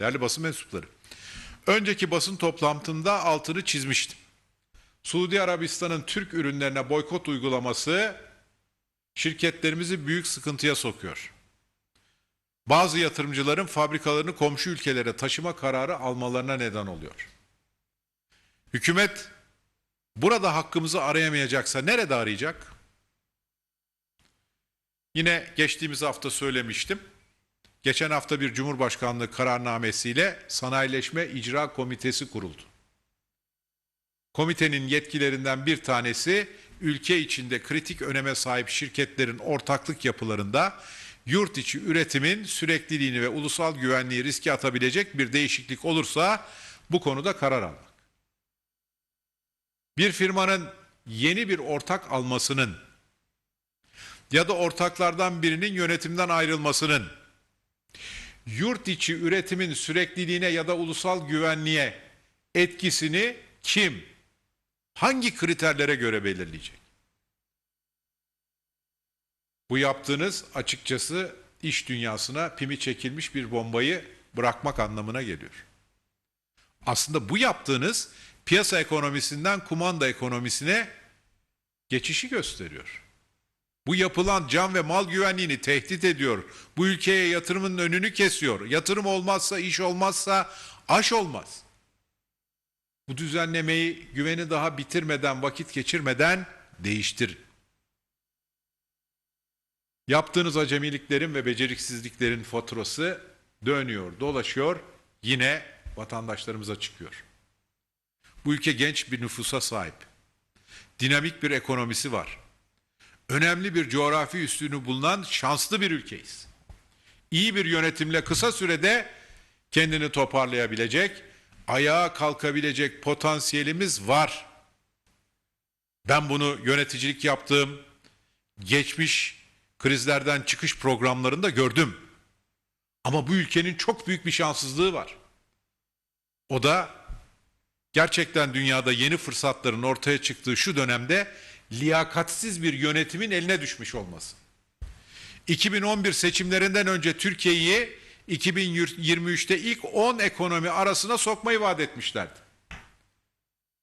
Değerli basın mensupları. Önceki basın toplantımda altını çizmiştim. Suudi Arabistan'ın Türk ürünlerine boykot uygulaması şirketlerimizi büyük sıkıntıya sokuyor. Bazı yatırımcıların fabrikalarını komşu ülkelere taşıma kararı almalarına neden oluyor. Hükümet burada hakkımızı arayamayacaksa nerede arayacak? Yine geçtiğimiz hafta söylemiştim. Geçen hafta bir Cumhurbaşkanlığı kararnamesiyle Sanayileşme İcra Komitesi kuruldu. Komitenin yetkilerinden bir tanesi ülke içinde kritik öneme sahip şirketlerin ortaklık yapılarında yurt içi üretimin sürekliliğini ve ulusal güvenliği riske atabilecek bir değişiklik olursa bu konuda karar almak. Bir firmanın yeni bir ortak almasının ya da ortaklardan birinin yönetimden ayrılmasının yurt içi üretimin sürekliliğine ya da ulusal güvenliğe etkisini kim, hangi kriterlere göre belirleyecek? Bu yaptığınız açıkçası iş dünyasına pimi çekilmiş bir bombayı bırakmak anlamına geliyor. Aslında bu yaptığınız piyasa ekonomisinden kumanda ekonomisine geçişi gösteriyor. Bu yapılan can ve mal güvenliğini tehdit ediyor. Bu ülkeye yatırımın önünü kesiyor. Yatırım olmazsa, iş olmazsa aş olmaz. Bu düzenlemeyi güveni daha bitirmeden, vakit geçirmeden değiştir. Yaptığınız acemiliklerin ve beceriksizliklerin faturası dönüyor, dolaşıyor, yine vatandaşlarımıza çıkıyor. Bu ülke genç bir nüfusa sahip. Dinamik bir ekonomisi var önemli bir coğrafi üstünü bulunan şanslı bir ülkeyiz. İyi bir yönetimle kısa sürede kendini toparlayabilecek, ayağa kalkabilecek potansiyelimiz var. Ben bunu yöneticilik yaptığım geçmiş krizlerden çıkış programlarında gördüm. Ama bu ülkenin çok büyük bir şanssızlığı var. O da gerçekten dünyada yeni fırsatların ortaya çıktığı şu dönemde liyakatsiz bir yönetimin eline düşmüş olması. 2011 seçimlerinden önce Türkiye'yi 2023'te ilk 10 ekonomi arasına sokmayı vaat etmişlerdi.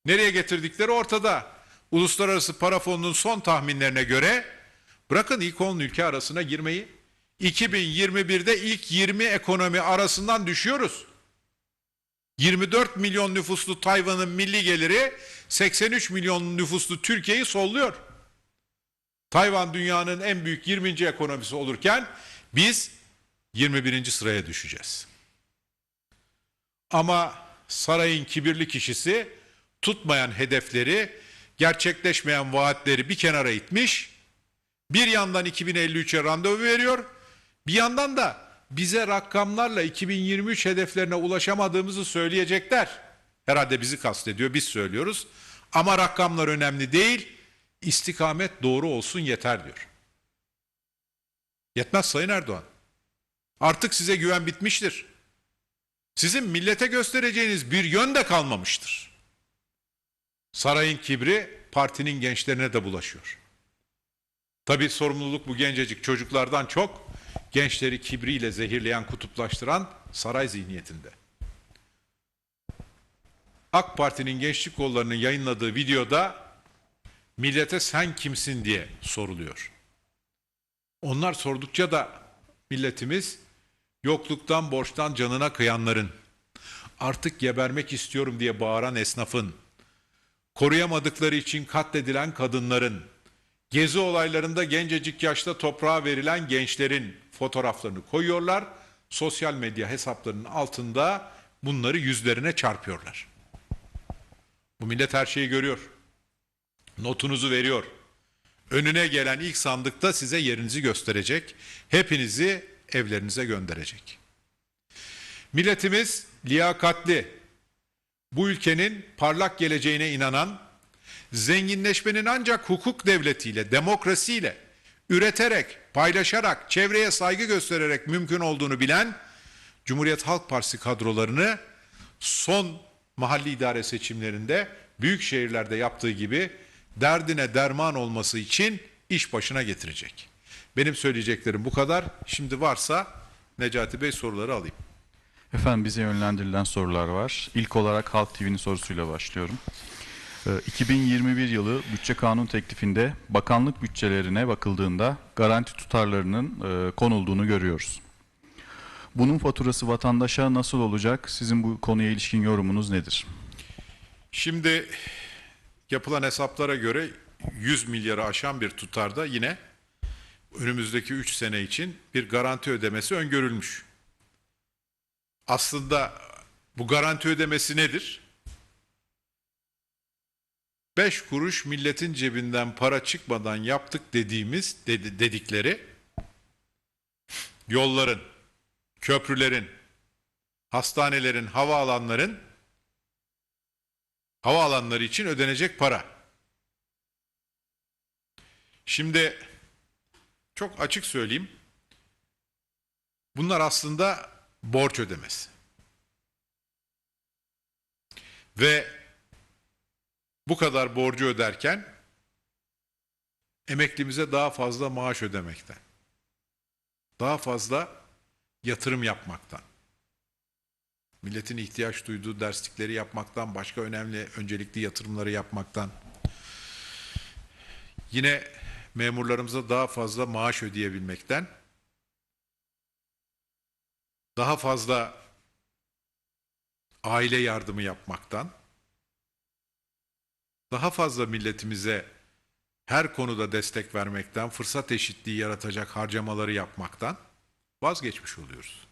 Nereye getirdikleri ortada. Uluslararası Para Fonu'nun son tahminlerine göre bırakın ilk 10 ülke arasına girmeyi 2021'de ilk 20 ekonomi arasından düşüyoruz. 24 milyon nüfuslu Tayvan'ın milli geliri 83 milyon nüfuslu Türkiye'yi solluyor. Tayvan dünyanın en büyük 20. ekonomisi olurken biz 21. sıraya düşeceğiz. Ama sarayın kibirli kişisi tutmayan hedefleri, gerçekleşmeyen vaatleri bir kenara itmiş. Bir yandan 2053'e randevu veriyor. Bir yandan da bize rakamlarla 2023 hedeflerine ulaşamadığımızı söyleyecekler. Herhalde bizi kastediyor, biz söylüyoruz. Ama rakamlar önemli değil, istikamet doğru olsun yeter diyor. Yetmez Sayın Erdoğan. Artık size güven bitmiştir. Sizin millete göstereceğiniz bir yön de kalmamıştır. Sarayın kibri partinin gençlerine de bulaşıyor. Tabi sorumluluk bu gencecik çocuklardan çok gençleri kibriyle zehirleyen, kutuplaştıran saray zihniyetinde. AK Parti'nin gençlik kollarının yayınladığı videoda millete sen kimsin diye soruluyor. Onlar sordukça da milletimiz yokluktan borçtan canına kıyanların, artık gebermek istiyorum diye bağıran esnafın, koruyamadıkları için katledilen kadınların, gezi olaylarında gencecik yaşta toprağa verilen gençlerin fotoğraflarını koyuyorlar. Sosyal medya hesaplarının altında bunları yüzlerine çarpıyorlar. Bu millet her şeyi görüyor. Notunuzu veriyor. Önüne gelen ilk sandıkta size yerinizi gösterecek. Hepinizi evlerinize gönderecek. Milletimiz liyakatli, bu ülkenin parlak geleceğine inanan, zenginleşmenin ancak hukuk devletiyle, demokrasiyle, üreterek, paylaşarak, çevreye saygı göstererek mümkün olduğunu bilen Cumhuriyet Halk Partisi kadrolarını son mahalli idare seçimlerinde büyük şehirlerde yaptığı gibi derdine derman olması için iş başına getirecek. Benim söyleyeceklerim bu kadar. Şimdi varsa Necati Bey soruları alayım. Efendim bize yönlendirilen sorular var. İlk olarak Halk TV'nin sorusuyla başlıyorum. Ee, 2021 yılı bütçe kanun teklifinde bakanlık bütçelerine bakıldığında garanti tutarlarının e, konulduğunu görüyoruz. Bunun faturası vatandaşa nasıl olacak? Sizin bu konuya ilişkin yorumunuz nedir? Şimdi yapılan hesaplara göre 100 milyarı aşan bir tutarda yine önümüzdeki 3 sene için bir garanti ödemesi öngörülmüş. Aslında bu garanti ödemesi nedir? 5 kuruş milletin cebinden para çıkmadan yaptık dediğimiz dedi- dedikleri yolların, köprülerin, hastanelerin, havaalanların havaalanları için ödenecek para. Şimdi çok açık söyleyeyim. Bunlar aslında borç ödemesi. Ve bu kadar borcu öderken emeklimize daha fazla maaş ödemekten, daha fazla yatırım yapmaktan, milletin ihtiyaç duyduğu derslikleri yapmaktan, başka önemli öncelikli yatırımları yapmaktan, yine memurlarımıza daha fazla maaş ödeyebilmekten, daha fazla aile yardımı yapmaktan, daha fazla milletimize her konuda destek vermekten, fırsat eşitliği yaratacak harcamaları yapmaktan vazgeçmiş oluyoruz.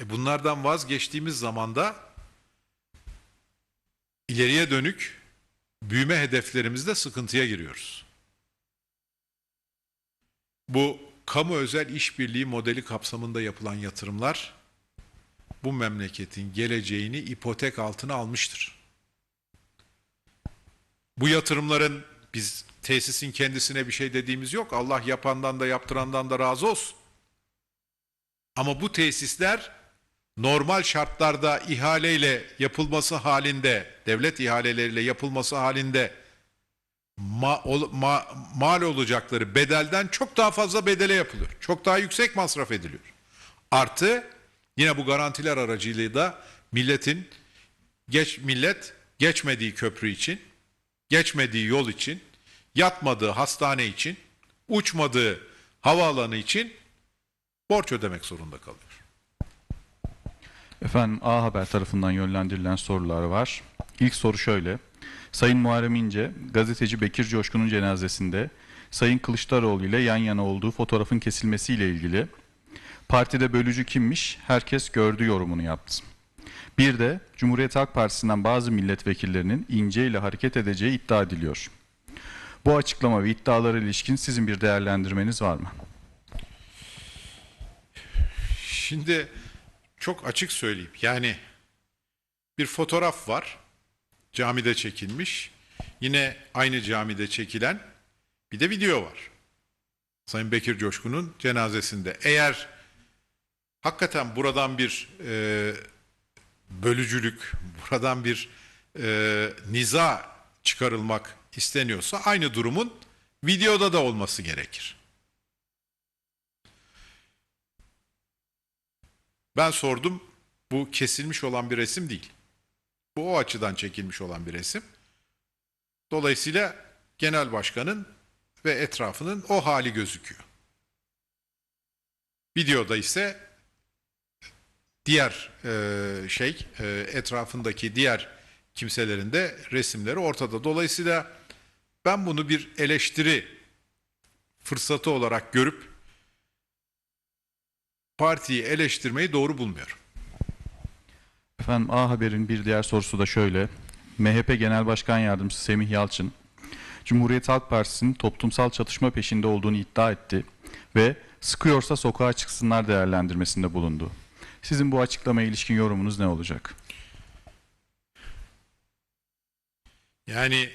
E bunlardan vazgeçtiğimiz zaman da ileriye dönük büyüme hedeflerimizde sıkıntıya giriyoruz. Bu kamu özel işbirliği modeli kapsamında yapılan yatırımlar bu memleketin geleceğini ipotek altına almıştır. Bu yatırımların biz tesisin kendisine bir şey dediğimiz yok. Allah yapandan da yaptırandan da razı olsun. Ama bu tesisler normal şartlarda ihaleyle yapılması halinde, devlet ihaleleriyle yapılması halinde ma, ol- ma- mal olacakları bedelden çok daha fazla bedele yapılıyor. Çok daha yüksek masraf ediliyor. Artı yine bu garantiler aracılığıyla da milletin geç millet geçmediği köprü için, geçmediği yol için, yatmadığı hastane için, uçmadığı havaalanı için borç ödemek zorunda kalıyor. Efendim A Haber tarafından yönlendirilen sorular var. İlk soru şöyle. Sayın Muharrem İnce, gazeteci Bekir Coşkun'un cenazesinde Sayın Kılıçdaroğlu ile yan yana olduğu fotoğrafın kesilmesiyle ilgili partide bölücü kimmiş herkes gördü yorumunu yaptı. Bir de Cumhuriyet Halk Partisi'nden bazı milletvekillerinin İnce ile hareket edeceği iddia ediliyor. Bu açıklama ve iddialara ilişkin sizin bir değerlendirmeniz var mı? Şimdi çok açık söyleyeyim. Yani bir fotoğraf var. Camide çekilmiş. Yine aynı camide çekilen bir de video var. Sayın Bekir Coşkun'un cenazesinde. Eğer hakikaten buradan bir e, bölücülük, buradan bir e, niza çıkarılmak isteniyorsa aynı durumun videoda da olması gerekir. Ben sordum. Bu kesilmiş olan bir resim değil. Bu o açıdan çekilmiş olan bir resim. Dolayısıyla genel başkanın ve etrafının o hali gözüküyor. Videoda ise diğer e, şey e, etrafındaki diğer kimselerin de resimleri ortada. Dolayısıyla ben bunu bir eleştiri fırsatı olarak görüp partiyi eleştirmeyi doğru bulmuyorum. Efendim A Haber'in bir diğer sorusu da şöyle. MHP Genel Başkan Yardımcısı Semih Yalçın, Cumhuriyet Halk Partisi'nin toplumsal çatışma peşinde olduğunu iddia etti ve sıkıyorsa sokağa çıksınlar değerlendirmesinde bulundu. Sizin bu açıklamaya ilişkin yorumunuz ne olacak? Yani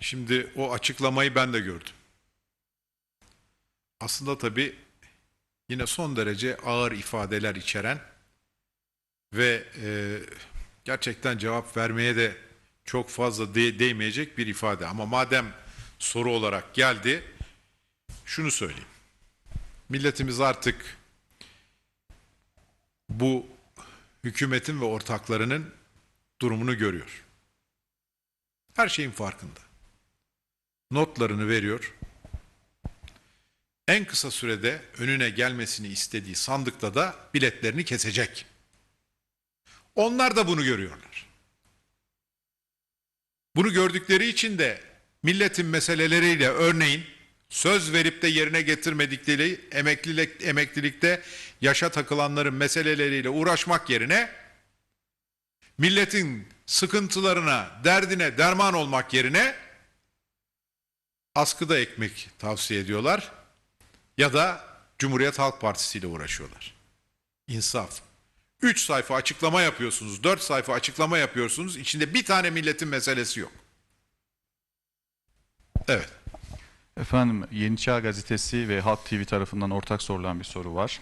şimdi o açıklamayı ben de gördüm. Aslında tabii yine son derece ağır ifadeler içeren ve e, gerçekten cevap vermeye de çok fazla de- değmeyecek bir ifade. Ama madem soru olarak geldi, şunu söyleyeyim. Milletimiz artık bu hükümetin ve ortaklarının durumunu görüyor. Her şeyin farkında. Notlarını veriyor. En kısa sürede önüne gelmesini istediği sandıkta da biletlerini kesecek. Onlar da bunu görüyorlar. Bunu gördükleri için de milletin meseleleriyle örneğin söz verip de yerine getirmedikleri emeklilik, emeklilikte yaşa takılanların meseleleriyle uğraşmak yerine milletin sıkıntılarına, derdine derman olmak yerine askıda ekmek tavsiye ediyorlar ya da Cumhuriyet Halk Partisi ile uğraşıyorlar. İnsaf. 3 sayfa açıklama yapıyorsunuz, 4 sayfa açıklama yapıyorsunuz. İçinde bir tane milletin meselesi yok. Evet. Efendim Yeni Çağ Gazetesi ve Halk TV tarafından ortak sorulan bir soru var.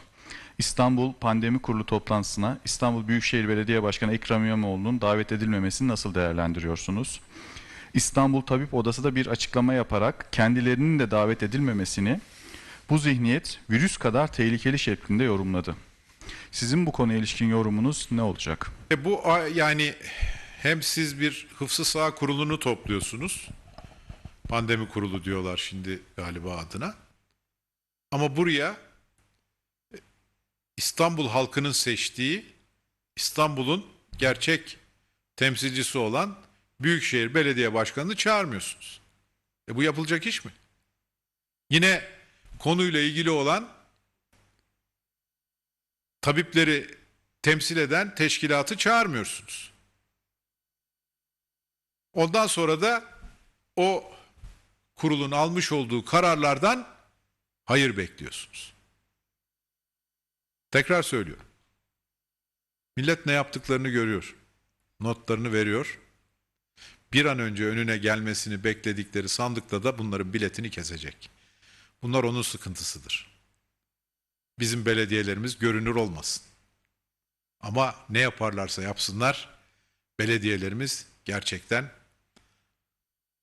İstanbul Pandemi Kurulu toplantısına İstanbul Büyükşehir Belediye Başkanı Ekrem İmamoğlu'nun davet edilmemesini nasıl değerlendiriyorsunuz? İstanbul Tabip Odası da bir açıklama yaparak kendilerinin de davet edilmemesini bu zihniyet virüs kadar tehlikeli şeklinde yorumladı. Sizin bu konuya ilişkin yorumunuz ne olacak? E bu yani hem siz bir hıfzı sağ kurulunu topluyorsunuz. Pandemi kurulu diyorlar şimdi galiba adına. Ama buraya e, İstanbul halkının seçtiği İstanbul'un gerçek temsilcisi olan Büyükşehir Belediye Başkanı'nı çağırmıyorsunuz. E bu yapılacak iş mi? Yine konuyla ilgili olan tabipleri temsil eden teşkilatı çağırmıyorsunuz. Ondan sonra da o kurulun almış olduğu kararlardan hayır bekliyorsunuz. Tekrar söylüyorum. Millet ne yaptıklarını görüyor. Notlarını veriyor. Bir an önce önüne gelmesini bekledikleri sandıkta da bunların biletini kesecek. Bunlar onun sıkıntısıdır. Bizim belediyelerimiz görünür olmasın. Ama ne yaparlarsa yapsınlar belediyelerimiz gerçekten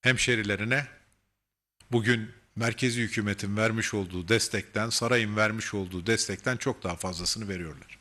hemşerilerine bugün merkezi hükümetin vermiş olduğu destekten, sarayın vermiş olduğu destekten çok daha fazlasını veriyorlar.